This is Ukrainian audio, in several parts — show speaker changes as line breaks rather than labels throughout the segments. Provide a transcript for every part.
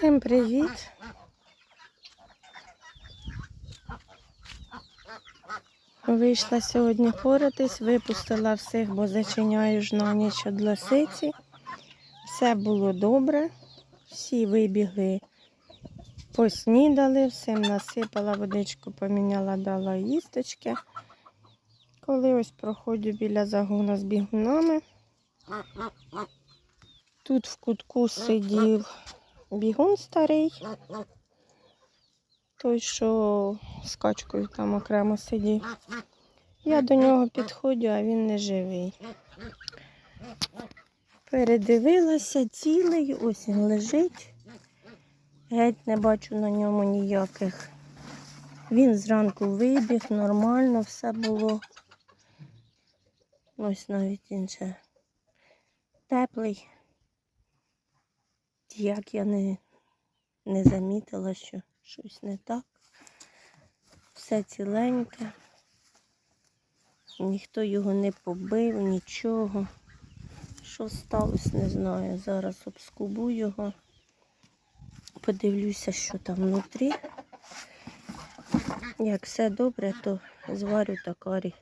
Всім привіт! Вийшла сьогодні поратись, випустила всіх, бо зачиняю ж на ніч від лисиці. Все було добре. Всі вибігли, поснідали, всім насипала водичку, поміняла, дала їсточки. Коли ось проходжу біля загону з бігунами, тут в кутку сидів бігун старий. Той, що з качкою там окремо сидів. Я до нього підходжу, а він не живий. Передивилася цілий, ось він лежить. Геть не бачу на ньому ніяких. Він зранку вибіг, нормально все було. Ось навіть він ще теплий. Як я не, не замітила, що щось не так. Все ціленьке. Ніхто його не побив, нічого. Що сталося, не знаю. Зараз обскубу його. Подивлюся, що там внутрі. Як все добре, то зварю такарі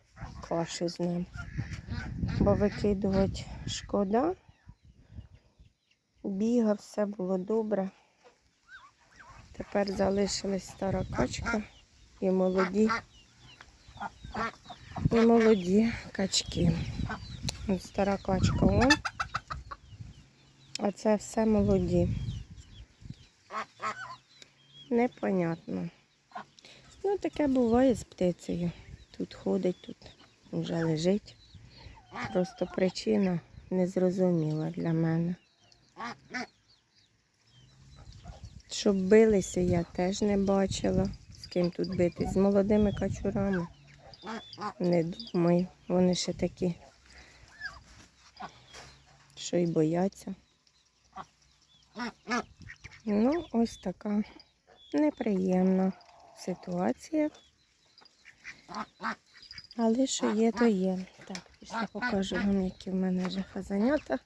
каші з ним. Бо викидувати шкода. Бігав, все було добре. Тепер залишилась стара качка і молоді. І молоді качки. Стара качка вон. А це все молоді. Непонятно. Ну, таке буває з птицею. Тут ходить, тут вже лежить. Просто причина незрозуміла для мене. Щоб билися, я теж не бачила. З ким тут битись. З молодими качурами. Не думаю, вони ще такі, що й бояться. Ну, ось така неприємна ситуація. Але що є, то є. Так, після покажу вам, які в мене вже хазанята.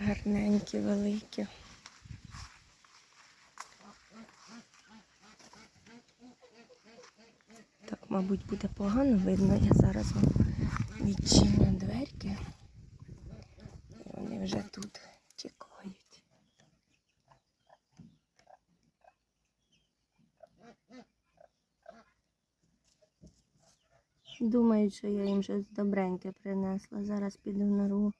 Гарненькі, великі. Мабуть, буде погано видно. Я зараз вам відчиню дверки. І вони вже тут тікають. Думають, що я їм щось добреньке принесла. Зараз піду в нору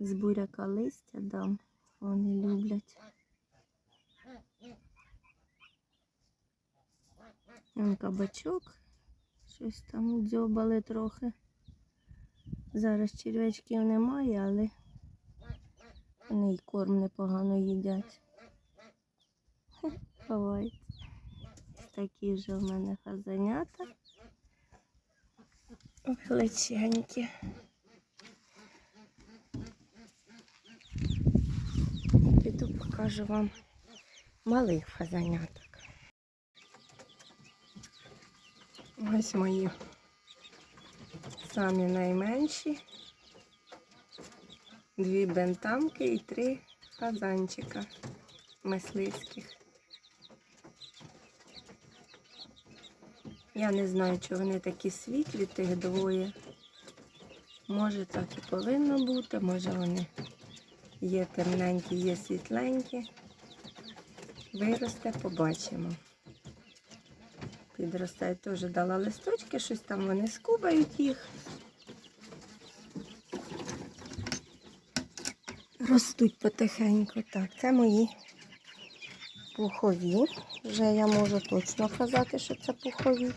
з буряка листя дам. Вони люблять. Вон кабачок. Щось там дзьобали трохи. Зараз черв'ячків немає, але вони й корм непогано їдять. Хе, Такі ж у мене хазанята. Величенькі. Піду покажу вам малих фазаняток. Ось мої самі найменші. Дві бентамки і три фазанчика мисливських. Я не знаю, чи вони такі світлі, тих двоє. Може так і повинно бути, може вони є темненькі, є світленькі. Виросте, побачимо. Підростає теж дала листочки, щось там вони скубають їх. Ростуть потихеньку. Так, це мої пухові. Вже я можу точно казати, що це пухові.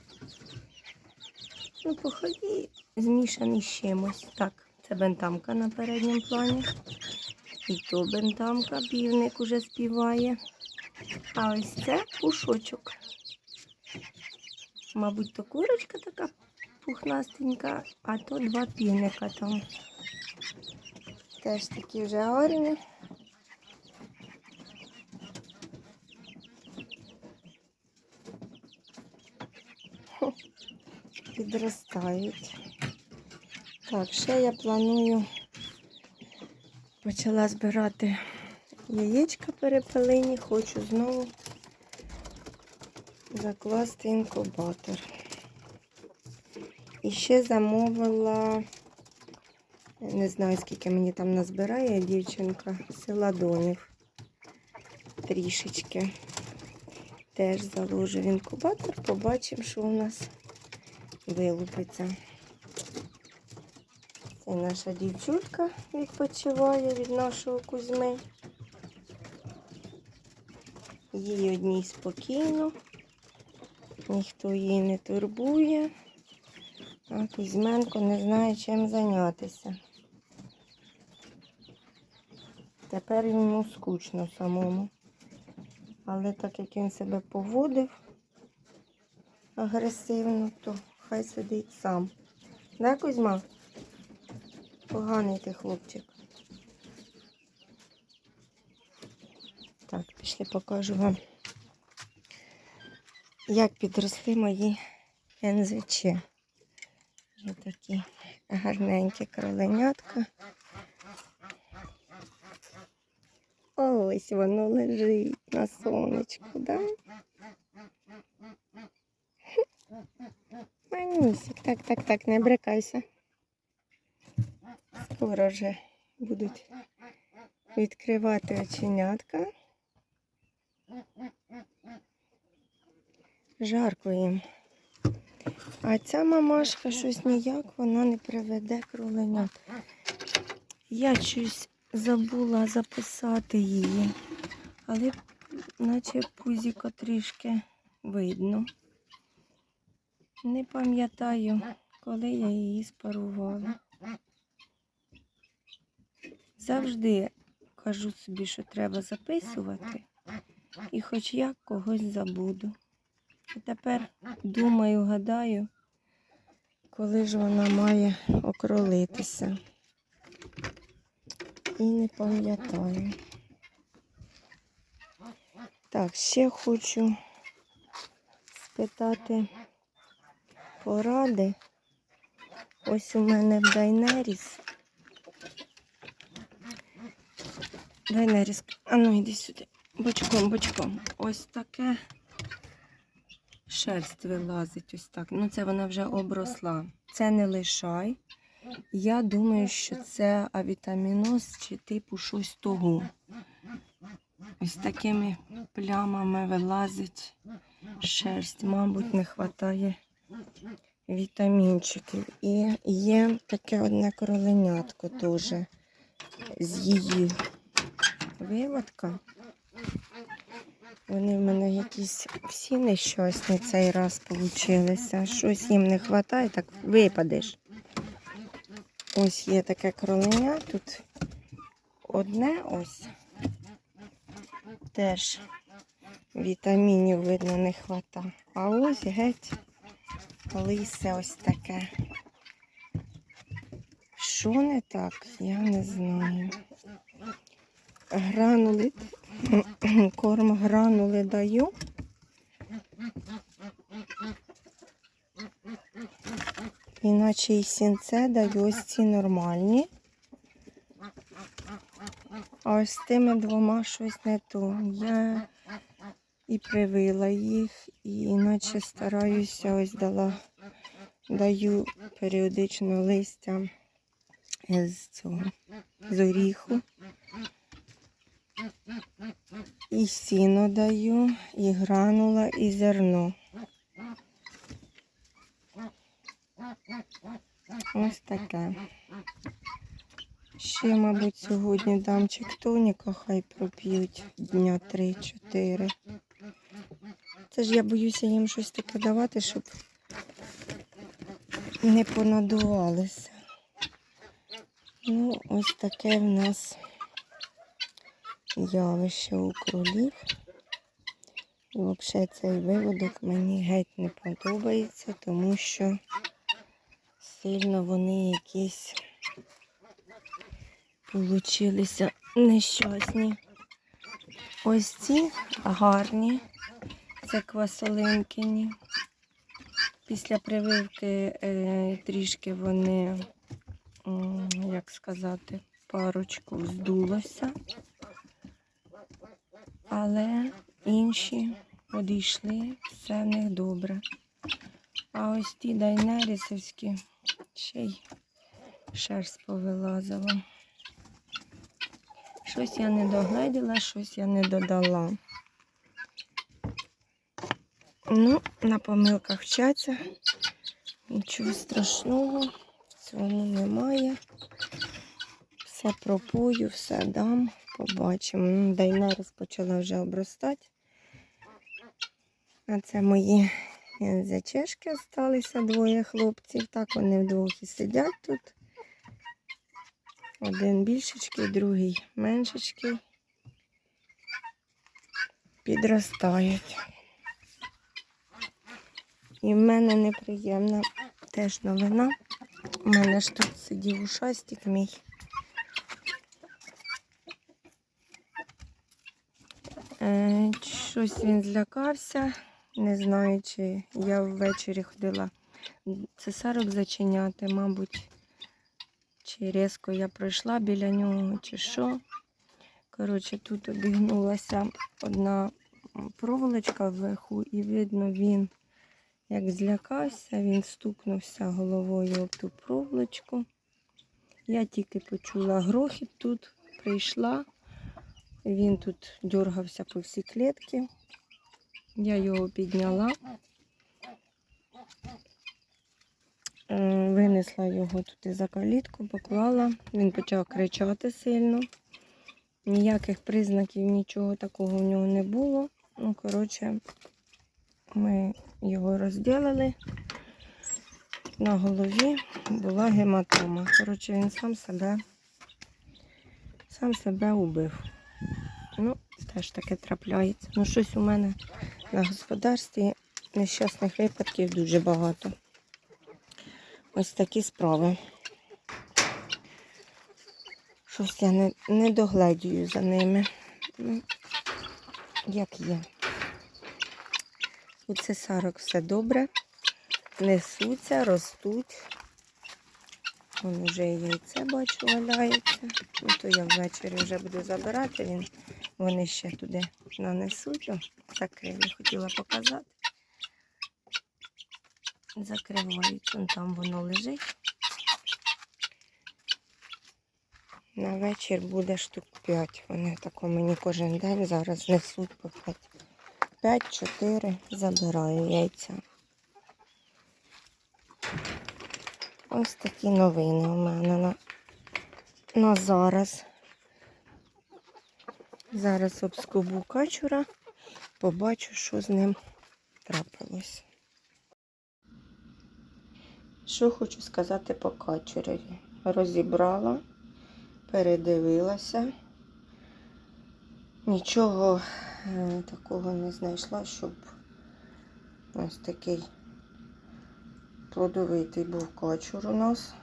Ну, пухові змішані з чимось. Так, це бентамка на передньому плані. І то бентамка, півник уже співає. А ось це пушочок. Мабуть, то курочка така пухнастенька, а то два півника там. Теж такі вже гарні. Підростають. Так, ще я планую почала збирати Яєчка перепелині, хочу знову закласти інкубатор. І ще замовила, не знаю, скільки мені там назбирає дівчинка, з села Донів. Трішечки. Теж заложу в інкубатор, побачимо, що у нас вилупиться. Це наша дівчулька відпочиває від нашого Кузьми. Їй одній спокійно, ніхто її не турбує, а Кузьменко не знає, чим зайнятися. Тепер йому скучно самому. Але так як він себе поводив агресивно, то хай сидить сам. Да, Кузьма? Поганий ти хлопчик. Так, пішли покажу вам, як підросли мої НЗЧ. Є такі гарненькі кроленятка. Ось воно лежить на сонечку, да? Манюсик, так, так, так, не брикайся. Скоро вже будуть відкривати оченятка. Жарко їм. А ця мамашка щось ніяк вона не приведе кроленят. Я щось забула записати її, але наче пузіко трішки видно. Не пам'ятаю, коли я її спарувала. Завжди кажу собі, що треба записувати, і хоч як когось забуду. І тепер думаю, гадаю, коли ж вона має окролитися. І не пам'ятаю. Так, ще хочу спитати поради. Ось у мене в Дайнеріс. Дайнеріс, а ну йди сюди. Бочком, бочком. Ось таке шерсть вилазить ось так. Ну, це вона вже обросла. Це не лишай. Я думаю, що це авітаміноз чи типу щось того. Ось такими плямами вилазить шерсть. Мабуть, не вистачає вітамінчиків. І є таке одне кроленятко теж з її виводка. Вони в мене якісь всі нещасні цей раз получилися. Щось їм не вистачає, так випадеш. Ось є таке кроленя. Тут одне ось. Теж вітамінів, видно, не вистачає. А ось геть лисе ось таке. Що не так, я не знаю. Гранули, корм гранули даю. Іначе і сінце даю ось ці нормальні. А ось з тими двома щось не то. Я і привила їх, і іначе стараюся ось дала, даю періодично листя з цього з оріху. І сіно даю, і гранула, і зерно. Ось таке. Ще, мабуть, сьогодні дам чектоніка, хай проп'ють дня 3-4. Це ж я боюся їм щось таке давати, щоб не понадувалися. Ну, ось таке в нас явище у кролів. І взагалі цей виводок мені геть не подобається, тому що сильно вони якісь получилися нещасні. Ось ці гарні, це квасолинкині. Після прививки е, трішки вони, як сказати, парочку здулося. Але інші одійшли, все в них добре. А ось ті дайнерісовські ще й шерсть повилазила. Щось я не догледіла, щось я не додала. Ну, на помилках вчаться. Нічого страшного в цьому немає. Все пропою, все дам, побачимо. Ну, Дайнерис почала вже обростати. А це мої зачешки залишилися двоє хлопців. Так вони вдвох і сидять тут. Один більшечкий, другий меншечкий. Підростають. І в мене неприємна теж новина. У мене ж тут сидів ушастик мій. Щось він злякався. Не знаю, чи я ввечері ходила цесарок зачиняти, мабуть, чи різко я пройшла біля нього, чи що. Коротше, тут обігнулася одна проволочка вверху, і видно, він як злякався, він стукнувся головою об ту проволочку. Я тільки почула грохіт тут, прийшла. Він тут дергався по всій клітці. Я його підняла, Е, винесла його туди за калітку, поклала. Він почав кричати сильно. Ніяких признаків, нічого такого в нього не було. Ну, коротше, ми його розділили. На голові була гематома. Коротше, він сам себе, сам себе убив. Ну, теж таке трапляється. Ну, щось у мене на господарстві нещасних випадків дуже багато. Ось такі справи. Щось я не, не догледію за ними. Ну, як є. У цесарок все добре. Несуться, ростуть. Вон уже і яйце бачу валяється. Ну, то я ввечері вже буду забирати. Він, вони ще туди нанесуть. О, закрили, хотіла показати. Закривають, вон там воно лежить. На вечір буде штук 5. Вони тако мені кожен день зараз несуть по 5. 5-4 забираю яйця. Ось такі новини у мене на, на зараз. Зараз обскубу качура, побачу, що з ним трапилось. Що хочу сказати по качурові. Розібрала, передивилася. Нічого е, такого не знайшла, щоб ось такий плодовитий був качур у нас.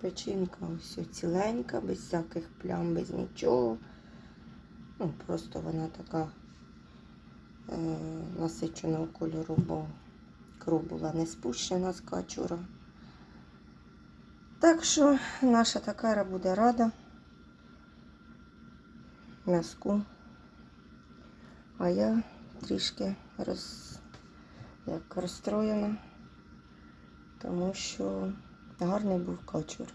Печінка ось ціленька, без всяких плям, без нічого. Ну, просто вона така е, насиченого кольору, бо кров була не спущена з качура. Так що наша такара буде рада м'язку. А я трішки роз, як розстроєна, тому що гарний був качур.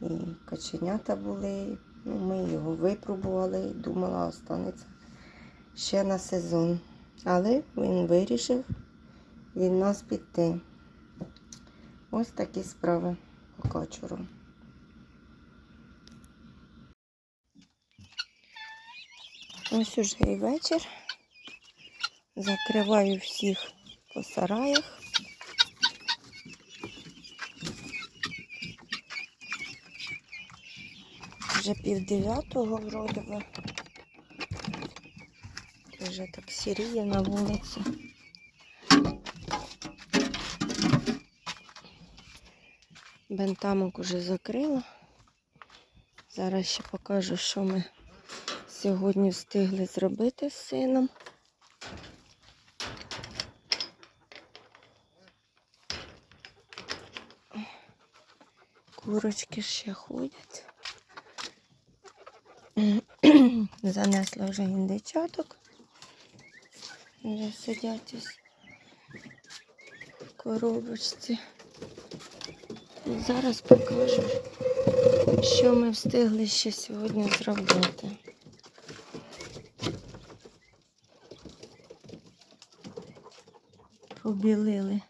І каченята були, ну, ми його випробували, думала, останеться ще на сезон. Але він вирішив від нас піти. Ось такі справи по качуру. Ось уже і вечір. Закриваю всіх по сараях. Вже пів дев'ятого вроде би. Вже так сіріє на вулиці. Бентамок уже закрила. Зараз ще покажу, що ми сьогодні встигли зробити з сином. Курочки ще ходять. Занесла вже індичаток. Вже сидять ось в коробочці. І зараз покажу, що ми встигли ще сьогодні зробити. Побілили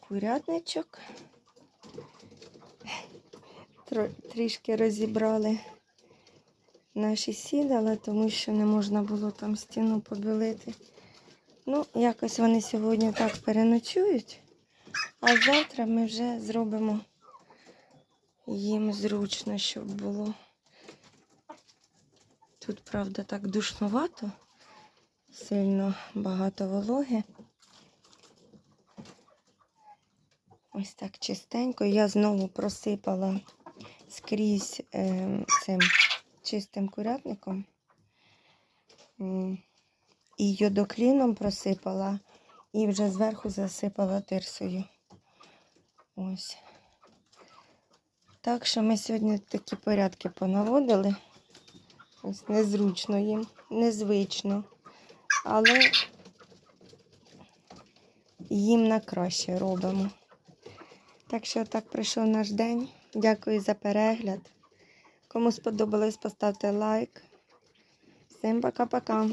курятничок. Трішки розібрали наші сідала, тому що не можна було там стіну побілити. Ну, якось вони сьогодні так переночують, а завтра ми вже зробимо їм зручно, щоб було. Тут, правда, так душнувато, сильно багато вологи. Ось так чистенько. Я знову просипала скрізь е, цим чистим курятником. І йодокліном просипала, і вже зверху засипала тирсою. Ось. Так що ми сьогодні такі порядки понаводили. Ось незручно їм, незвично. Але їм на краще робимо. Так що так пройшов наш день. Дякую за перегляд. Кому сподобалось, поставте лайк. Всім пока-пока.